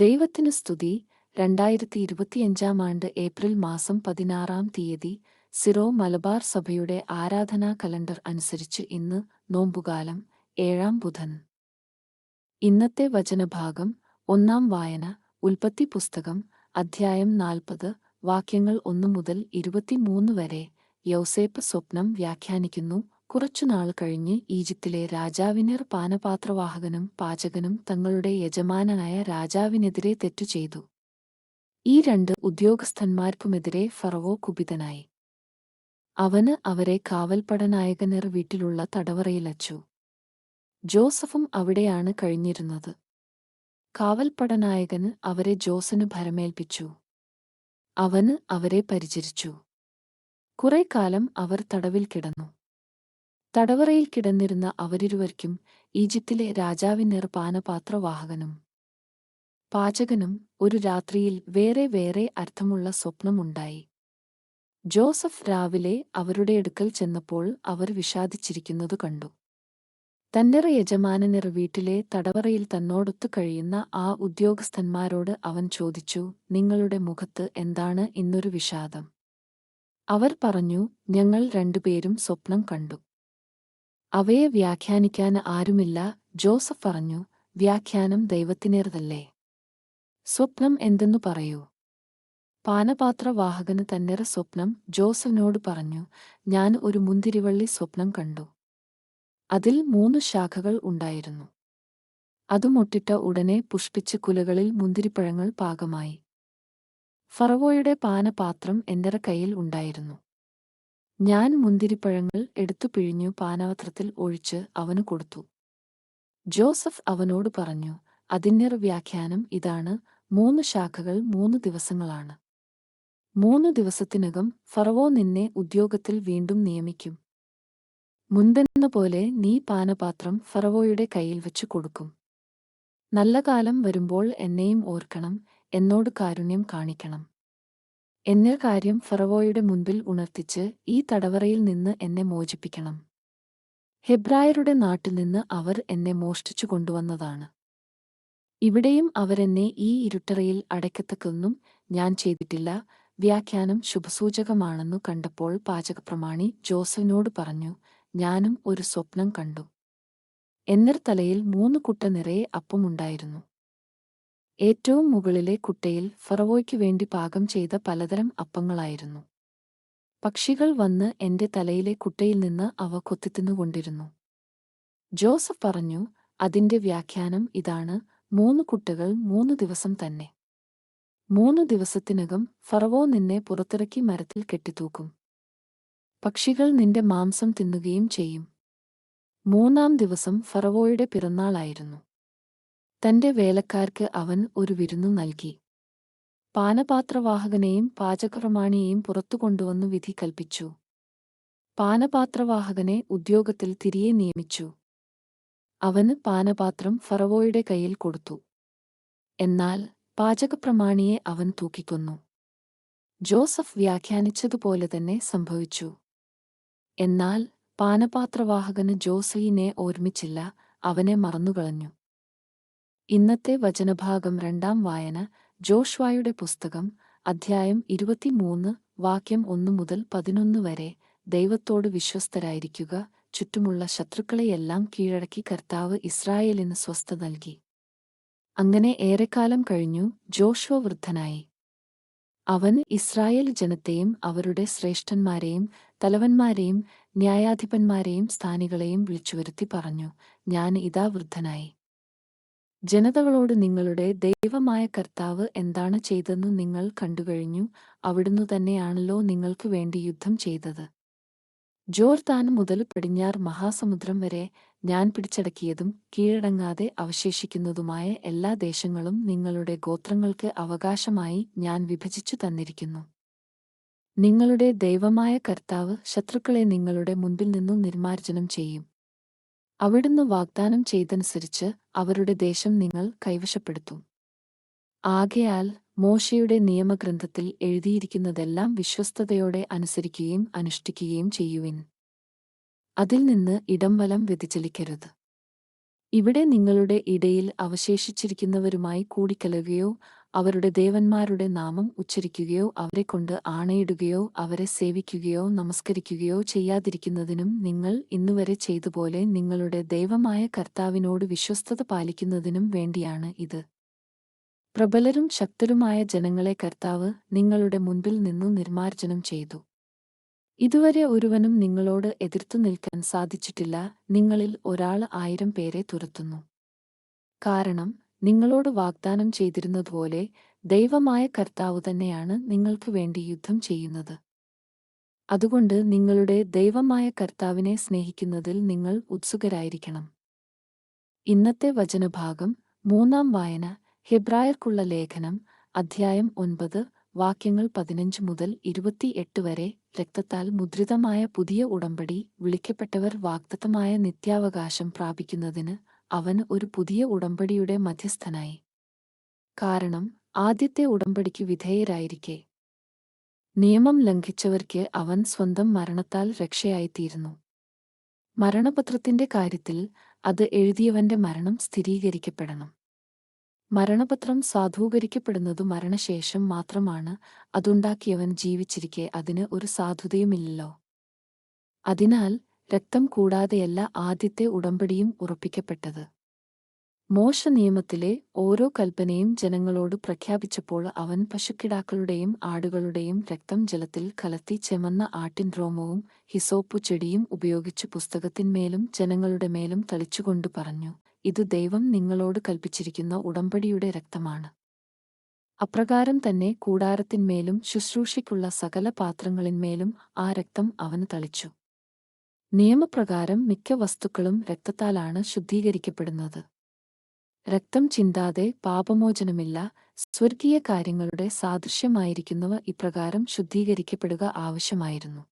ദൈവത്തിന് സ്തുതി. രണ്ടായിരത്തി ഇരുപത്തിയഞ്ചാം ആണ്ട് ഏപ്രിൽ മാസം പതിനാറാം തീയതി സിറോ മലബാർ സഭയുടെ ആരാധനാ കലണ്ടർ അനുസരിച്ച് ഇന്ന് നോമ്പുകാലം ഏഴാം ബുധൻ. ഇന്നത്തെ വചനഭാഗം ഒന്നാം വായന ഉൽപ്പത്തി പുസ്തകം അധ്യായം നാൽപ്പത് വാക്യങ്ങൾ ഒന്നു മുതൽ ഇരുപത്തിമൂന്ന് വരെ യൗസേപ്പ് സ്വപ്നം വ്യാഖ്യാനിക്കുന്നു. കുറച്ചുനാൾ കഴിഞ്ഞ് ഈജിപ്തിലെ രാജാവിനർ പാനപാത്രവാഹകനും പാചകനും തങ്ങളുടെ യജമാനനായ രാജാവിനെതിരെ തെറ്റു ചെയ്തു. ഈ രണ്ട് ഉദ്യോഗസ്ഥന്മാർക്കുമെതിരെ ഫറവോ കുപിതനായി. അവന് അവരെ കാവൽപ്പടനായകനർ വീട്ടിലുള്ള തടവറയിലച്ചു. ജോസഫും അവിടെയാണ് കഴിഞ്ഞിരുന്നത്. കാവൽപ്പടനായകന് അവരെ ജോസന് ഭരമേൽപ്പിച്ചു. അവന് അവരെ പരിചരിച്ചു. കുറെ അവർ തടവിൽ കിടന്നു. തടവറയിൽ കിടന്നിരുന്ന അവരിരുവർക്കും ഈജിപ്തിലെ രാജാവിനേർ പാനപാത്രവാഹകനും പാചകനും ഒരു രാത്രിയിൽ വേറെ വേറെ അർത്ഥമുള്ള സ്വപ്നമുണ്ടായി. ജോസഫ് രാവിലെ അവരുടെ അടുക്കൽ ചെന്നപ്പോൾ അവർ വിഷാദിച്ചിരിക്കുന്നതു കണ്ടു. തന്റെ യജമാനനിർ വീട്ടിലെ തടവറയിൽ തന്നോടൊത്തു കഴിയുന്ന ആ ഉദ്യോഗസ്ഥന്മാരോട് അവൻ ചോദിച്ചു നിങ്ങളുടെ മുഖത്ത് എന്താണ് ഇന്നൊരു വിഷാദം? അവർ പറഞ്ഞു ഞങ്ങൾ രണ്ടുപേരും സ്വപ്നം കണ്ടു. അവയെ വ്യാഖ്യാനിക്കാൻ ആരുമില്ല. ജോസഫ് പറഞ്ഞു വ്യാഖ്യാനം ദൈവത്തിനേറതല്ലേ? സ്വപ്നം എന്തെന്നു പറയൂ. പാനപാത്രവാഹകന് തന്നെറ സ്വപ്നം ജോസഫിനോട് പറഞ്ഞു ഞാൻ ഒരു മുന്തിരിവള്ളി സ്വപ്നം കണ്ടു. അതിൽ മൂന്ന് ശാഖകൾ ഉണ്ടായിരുന്നു. അതുമൊട്ടിട്ട ഉടനെ പുഷ്പിച്ച് കുലകളിൽ മുന്തിരിപ്പഴങ്ങൾ പാകമായി. ഫറവോയുടെ പാനപാത്രം എന്റെറ കയ്യിൽ ഉണ്ടായിരുന്നു. ഞാൻ മുന്തിരിപ്പഴങ്ങൾ എടുത്തു പിഴിഞ്ഞു പാനപാത്രത്തിൽ ഒഴിച്ച് അവനു കൊടുത്തു. ജോസഫ് അവനോട് പറഞ്ഞു അതിന്റെ വ്യാഖ്യാനം ഇതാണ്. മൂന്ന് ശാഖകൾ മൂന്ന് ദിവസങ്ങളാണ്. മൂന്ന് ദിവസത്തിനകം ഫറവോ നിന്നെ ഉദ്യോഗത്തിൽ വീണ്ടും നിയമിക്കും. മുൻപെന്ന പോലെ നീ പാനപാത്രം ഫറവോയുടെ കയ്യിൽ വെച്ചു കൊടുക്കും. നല്ല കാലം വരുമ്പോൾ എന്നെയും ഓർക്കണം എന്നോട് കാരുണ്യം കാണിക്കണം. എന്ന കാര്യം ഫറവോയുടെ മുൻപിൽ ഉണർത്തിച്ച് ഈ തടവറയിൽ നിന്ന് എന്നെ മോചിപ്പിക്കണം. ഹെബ്രായരുടെ നാട്ടിൽ നിന്ന് അവർ എന്നെ മോഷ്ടിച്ചു കൊണ്ടുവന്നതാണ്. ഇവിടെയും അവരെന്നെ ഈ ഇരുട്ടറയിൽ അടയ്ക്കത്തക്കൊന്നും ഞാൻ ചെയ്തിട്ടില്ല. വ്യാഖ്യാനം ശുഭസൂചകമാണെന്നു കണ്ടപ്പോൾ പാചകപ്രമാണി ജോസഫിനോട് പറഞ്ഞു ഞാനും ഒരു സ്വപ്നം കണ്ടു. എന്നിർ തലയിൽ മൂന്ന് കുട്ട നിറയെ അപ്പമുണ്ടായിരുന്നു ഏറ്റവും മുകളിലെ കുട്ടയിൽ ഫറവോയ്ക്കു വേണ്ടി പാകം ചെയ്ത പലതരം അപ്പങ്ങളായിരുന്നു. പക്ഷികൾ വന്ന് എന്റെ തലയിലെ കുട്ടയിൽ നിന്ന് അവ കൊത്തിത്തിന്നുകൊണ്ടിരുന്നു ജോസഫ് പറഞ്ഞു അതിന്റെ വ്യാഖ്യാനം ഇതാണ് മൂന്ന് കുട്ടകൾ മൂന്ന് ദിവസം തന്നെ. മൂന്ന് ദിവസത്തിനകം ഫറവോ നിന്നെ പുറത്തിറക്കി മരത്തിൽ കെട്ടിത്തൂക്കും. പക്ഷികൾ നിന്റെ മാംസം തിന്നുകയും ചെയ്യും. മൂന്നാം ദിവസം ഫറവോയുടെ പിറന്നാളായിരുന്നു. തന്റെ വേലക്കാർക്ക് അവൻ ഒരു വിരുന്നു നൽകി. പാനപാത്രവാഹകനെയും പാചകപ്രമാണിയെയും പുറത്തു കൊണ്ടുവന്നു വിധി കൽപ്പിച്ചു. പാനപാത്രവാഹകനെ ഉദ്യോഗത്തിൽ തിരികെ നിയമിച്ചു. അവന് പാനപാത്രം ഫറവോയുടെ കയ്യിൽ കൊടുത്തു. എന്നാൽ പാചകപ്രമാണിയെ അവൻ തൂക്കിക്കൊന്നു. ജോസഫ് വ്യാഖ്യാനിച്ചതുപോലെ തന്നെ സംഭവിച്ചു. എന്നാൽ പാനപാത്രവാഹകന് ജോസയിനെ ഓർമ്മിച്ചില്ല അവനെ മറന്നുകളഞ്ഞു. ഇന്നത്തെ വചനഭാഗം രണ്ടാം വായന ജോഷ്വായുടെ പുസ്തകം അധ്യായം ഇരുപത്തിമൂന്ന് വാക്യം ഒന്നു മുതൽ പതിനൊന്ന് വരെ. ദൈവത്തോട് വിശ്വസ്തരായിരിക്കുക. ചുറ്റുമുള്ള ശത്രുക്കളെയെല്ലാം കീഴടക്കി കർത്താവ് ഇസ്രായേലിന് സ്വസ്ഥ നൽകി. അങ്ങനെ ഏറെക്കാലം കഴിഞ്ഞു ജോഷ്വ വൃദ്ധനായി. അവൻ ഇസ്രായേൽ ജനത്തെയും അവരുടെ ശ്രേഷ്ഠന്മാരെയും തലവന്മാരെയും ന്യായാധിപന്മാരെയും സ്ഥാനികളെയും വിളിച്ചുവരുത്തി പറഞ്ഞു ഞാൻ ഇതാ വൃദ്ധനായി. ജനതകളോട് നിങ്ങളുടെ ദൈവമായ കർത്താവ് എന്താണ് ചെയ്തെന്ന് നിങ്ങൾ കണ്ടുകഴിഞ്ഞു അവിടുന്ന് തന്നെയാണല്ലോ നിങ്ങൾക്ക് വേണ്ടി യുദ്ധം ചെയ്തത്. ജോർദാൻ മുതൽ പടിഞ്ഞാർ മഹാസമുദ്രം വരെ ഞാൻ പിടിച്ചടക്കിയതും കീഴടങ്ങാതെ അവശേഷിക്കുന്നതുമായ എല്ലാ ദേശങ്ങളും നിങ്ങളുടെ ഗോത്രങ്ങൾക്ക് അവകാശമായി ഞാൻ വിഭജിച്ചു തന്നിരിക്കുന്നു. നിങ്ങളുടെ ദൈവമായ കർത്താവ് ശത്രുക്കളെ നിങ്ങളുടെ മുൻപിൽ നിന്നും നിർമാർജനം ചെയ്യും. അവിടുന്ന് വാഗ്ദാനം ചെയ്തനുസരിച്ച് അവരുടെ ദേശം നിങ്ങൾ കൈവശപ്പെടുത്തും. ആകയാൽ മോശയുടെ നിയമഗ്രന്ഥത്തിൽ എഴുതിയിരിക്കുന്നതെല്ലാം വിശ്വസ്തതയോടെ അനുസരിക്കുകയും അനുഷ്ഠിക്കുകയും ചെയ്യുവിൻ. അതിൽ നിന്ന് ഇടംവലം വ്യതിചലിക്കരുത്. ഇവിടെ നിങ്ങളുടെ ഇടയിൽ അവശേഷിച്ചിരിക്കുന്നവരുമായി കൂടിക്കലരുകയോ അവരുടെ ദേവന്മാരുടെ നാമം ഉച്ചരിക്കുകയോ അവരെക്കൊണ്ട് ആണയിടുകയോ അവരെ സേവിക്കുകയോ നമസ്കരിക്കുകയോ ചെയ്യാതിരിക്കുന്നതിനും നിങ്ങൾ ഇന്നുവരെ ചെയ്തുപോലെ നിങ്ങളുടെ ദൈവമായ കർത്താവിനോട് വിശ്വസ്തത പാലിക്കുന്നതിനും വേണ്ടിയാണ് ഇത്. പ്രബലരും ശക്തരുമായ ജനങ്ങളെ കർത്താവ് നിങ്ങളുടെ മുൻപിൽ നിന്നു നിർമാർജനം ചെയ്തു. ഇതുവരെ ഒരുവനും നിങ്ങളോട് എതിർത്തു നിൽക്കാൻ സാധിച്ചിട്ടില്ല നിങ്ങളിൽ ഒരാൾ ആയിരം പേരെ തുരത്തുന്നു. കാരണം നിങ്ങളോട് വാഗ്ദാനം ചെയ്തിരുന്നതുപോലെ ദൈവമായ കർത്താവ് തന്നെയാണ് നിങ്ങൾക്ക് വേണ്ടി യുദ്ധം ചെയ്യുന്നത്. അതുകൊണ്ട് നിങ്ങളുടെ ദൈവമായ കർത്താവിനെ സ്നേഹിക്കുന്നതിൽ നിങ്ങൾ ഉത്സുകരായിരിക്കണം. ഇന്നത്തെ വചനഭാഗം മൂന്നാം വായന ഹെബ്രായർക്കുള്ള ലേഖനം അധ്യായം ഒൻപത് വാക്യങ്ങൾ പതിനഞ്ച് മുതൽ ഇരുപത്തിയെട്ട് വരെ രക്തത്താൽ മുദ്രിതമായ പുതിയ ഉടമ്പടി വിളിക്കപ്പെട്ടവർ വാഗ്ദത്തമായ നിത്യാവകാശം പ്രാപിക്കുന്നതിന് അവൻ ഒരു പുതിയ ഉടമ്പടിയുടെ മധ്യസ്ഥനായി. കാരണം ആദ്യത്തെ ഉടമ്പടിക്ക് വിധേയരായിരിക്കെ. നിയമം ലംഘിച്ചവർക്ക് അവൻ സ്വന്തം മരണത്താൽ രക്ഷയായിത്തീരുന്നു. മരണപത്രത്തിന്റെ കാര്യത്തിൽ അത് എഴുതിയവന്റെ മരണം സ്ഥിരീകരിക്കപ്പെടണം. മരണപത്രം സാധൂകരിക്കപ്പെടുന്നതു മരണശേഷം മാത്രമാണ് അതുണ്ടാക്കിയവൻ ജീവിച്ചിരിക്കെ അതിന് ഒരു സാധുതയുമില്ലല്ലോ. അതിനാൽ രക്തം കൂടാതെയല്ല ആദ്യത്തെ ഉടമ്പടിയും ഉറപ്പിക്കപ്പെട്ടത്. മോശ നിയമത്തിലെ ഓരോ കൽപ്പനയും ജനങ്ങളോട് പ്രഖ്യാപിച്ചപ്പോൾ അവൻ പശുക്കിടാക്കളുടെയും ആടുകളുടെയും രക്തം ജലത്തിൽ കലത്തി ചെമന്ന ആട്ടിൻ രോമവും ഹിസോപ്പു ചെടിയും ഉപയോഗിച്ച് പുസ്തകത്തിന്മേലും ജനങ്ങളുടെ മേലും തളിച്ചുകൊണ്ടു പറഞ്ഞു ഇത് ദൈവം നിങ്ങളോട് കൽപ്പിച്ചിരിക്കുന്ന ഉടമ്പടിയുടെ രക്തമാണ്. അപ്രകാരം തന്നെ കൂടാരത്തിന്മേലും ശുശ്രൂഷയ്ക്കുള്ള സകല പാത്രങ്ങളിന്മേലും ആ രക്തം അവന് തളിച്ചു. നിയമപ്രകാരം മിക്ക വസ്തുക്കളും രക്തത്താലാണ് ശുദ്ധീകരിക്കപ്പെടുന്നത്. രക്തം ചിന്താതെ പാപമോചനമില്ല സ്വർഗീയ കാര്യങ്ങളുടെ സാദൃശ്യമായിരിക്കുന്നവ ഇപ്രകാരം ശുദ്ധീകരിക്കപ്പെടുക ആവശ്യമായിരുന്നു.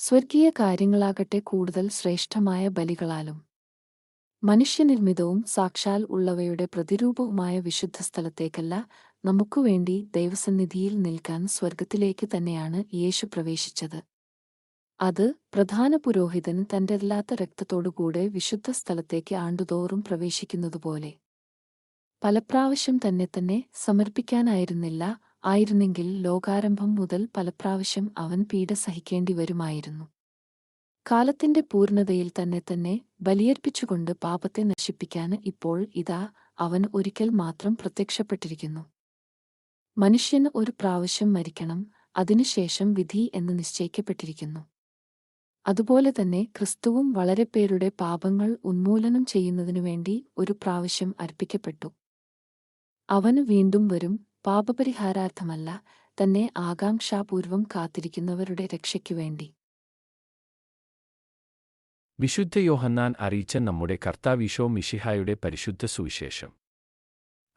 സ്വർഗീയ കാര്യങ്ങളാകട്ടെ കൂടുതൽ ശ്രേഷ്ഠമായ ബലികളാലും മനുഷ്യനിർമ്മിതവും സാക്ഷാൽ ഉള്ളവയുടെ പ്രതിരൂപവുമായ വിശുദ്ധ സ്ഥലത്തേക്കല്ല നമുക്കുവേണ്ടി ദൈവസന്നിധിയിൽ നിൽക്കാൻ സ്വർഗത്തിലേക്ക് തന്നെയാണ് യേശു പ്രവേശിച്ചത്. അത് പ്രധാന പുരോഹിതൻ തന്റെല്ലാത്ത രക്തത്തോടുകൂടെ വിശുദ്ധ സ്ഥലത്തേക്ക് ആണ്ടുതോറും പ്രവേശിക്കുന്നതുപോലെ. പലപ്രാവശ്യം തന്നെ തന്നെ സമർപ്പിക്കാനായിരുന്നില്ല ആയിരുന്നെങ്കിൽ ലോകാരംഭം മുതൽ പലപ്രാവശ്യം അവൻ പീഡ സഹിക്കേണ്ടി വരുമായിരുന്നു കാലത്തിന്റെ പൂർണതയിൽ തന്നെ തന്നെ ബലിയർപ്പിച്ചുകൊണ്ട് പാപത്തെ നശിപ്പിക്കാൻ ഇപ്പോൾ ഇതാ അവൻ ഒരിക്കൽ മാത്രം പ്രത്യക്ഷപ്പെട്ടിരിക്കുന്നു. മനുഷ്യന് ഒരു പ്രാവശ്യം മരിക്കണം അതിനുശേഷം വിധി എന്ന് നിശ്ചയിക്കപ്പെട്ടിരിക്കുന്നു. അതുപോലെ തന്നെ ക്രിസ്തുവും വളരെ പേരുടെ പാപങ്ങൾ ഉന്മൂലനം ചെയ്യുന്നതിനു വേണ്ടി ഒരു പ്രാവശ്യം അർപ്പിക്കപ്പെട്ടു. അവന് വീണ്ടും വരും പാപപരിഹാരാർത്ഥമല്ല തന്നെ ആകാംക്ഷാപൂർവം കാത്തിരിക്കുന്നവരുടെ രക്ഷയ്ക്കുവേണ്ടി വിശുദ്ധ യോഹന്നാൻ അറിയിച്ച നമ്മുടെ കർത്താവിശോ മിഷിഹായുടെ പരിശുദ്ധ സുവിശേഷം.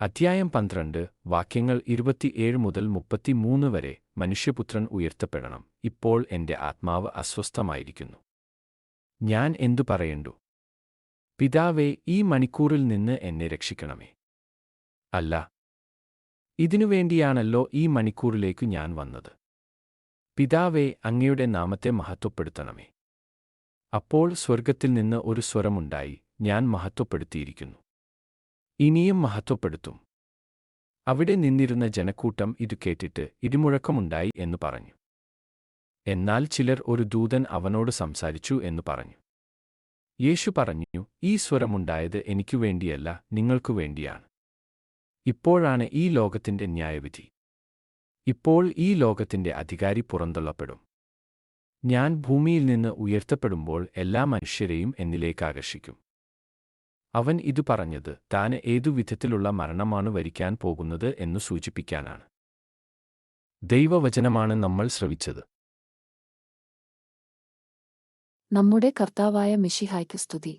അധ്യായം പന്ത്രണ്ട് വാക്യങ്ങൾ ഇരുപത്തിയേഴ് മുതൽ മുപ്പത്തിമൂന്ന് വരെ മനുഷ്യപുത്രൻ ഉയർത്തപ്പെടണം. ഇപ്പോൾ എന്റെ ആത്മാവ് അസ്വസ്ഥമായിരിക്കുന്നു. ഞാൻ എന്തു പറയണ്ടു? പിതാവേ ഈ മണിക്കൂറിൽ നിന്ന് എന്നെ രക്ഷിക്കണമേ. അല്ല ഇതിനുവേണ്ടിയാണല്ലോ ഈ മണിക്കൂറിലേക്കു ഞാൻ വന്നത്. പിതാവേ അങ്ങയുടെ നാമത്തെ മഹത്വപ്പെടുത്തണമേ. അപ്പോൾ സ്വർഗത്തിൽ നിന്ന് ഒരു സ്വരമുണ്ടായി ഞാൻ മഹത്വപ്പെടുത്തിയിരിക്കുന്നു. ഇനിയും മഹത്വപ്പെടുത്തും. അവിടെ നിന്നിരുന്ന ജനക്കൂട്ടം ഇതു കേട്ടിട്ട് ഇടിമുഴക്കമുണ്ടായി എന്ന് പറഞ്ഞു. എന്നാൽ ചിലർ ഒരു ദൂതൻ അവനോട് സംസാരിച്ചു എന്ന് പറഞ്ഞു. യേശു പറഞ്ഞു ഈ സ്വരമുണ്ടായത് എനിക്കു വേണ്ടിയല്ല നിങ്ങൾക്കു വേണ്ടിയാണ്. ഇപ്പോഴാണ് ഈ ലോകത്തിന്റെ ന്യായവിധി. ഇപ്പോൾ ഈ ലോകത്തിന്റെ അധികാരി പുറന്തള്ളപ്പെടും. ഞാൻ ഭൂമിയിൽ നിന്ന് ഉയർത്തപ്പെടുമ്പോൾ എല്ലാ മനുഷ്യരെയും എന്നിലേക്ക് ആകർഷിക്കും. അവൻ ഇതു പറഞ്ഞത് താന് ഏതു വിധത്തിലുള്ള മരണമാണ് വരിക്കാൻ പോകുന്നത് എന്ന് സൂചിപ്പിക്കാനാണ്. ദൈവവചനമാണ് നമ്മൾ ശ്രവിച്ചത്. നമ്മുടെ കർത്താവായ മിഷിഹായ്ക്ക് സ്തുതി.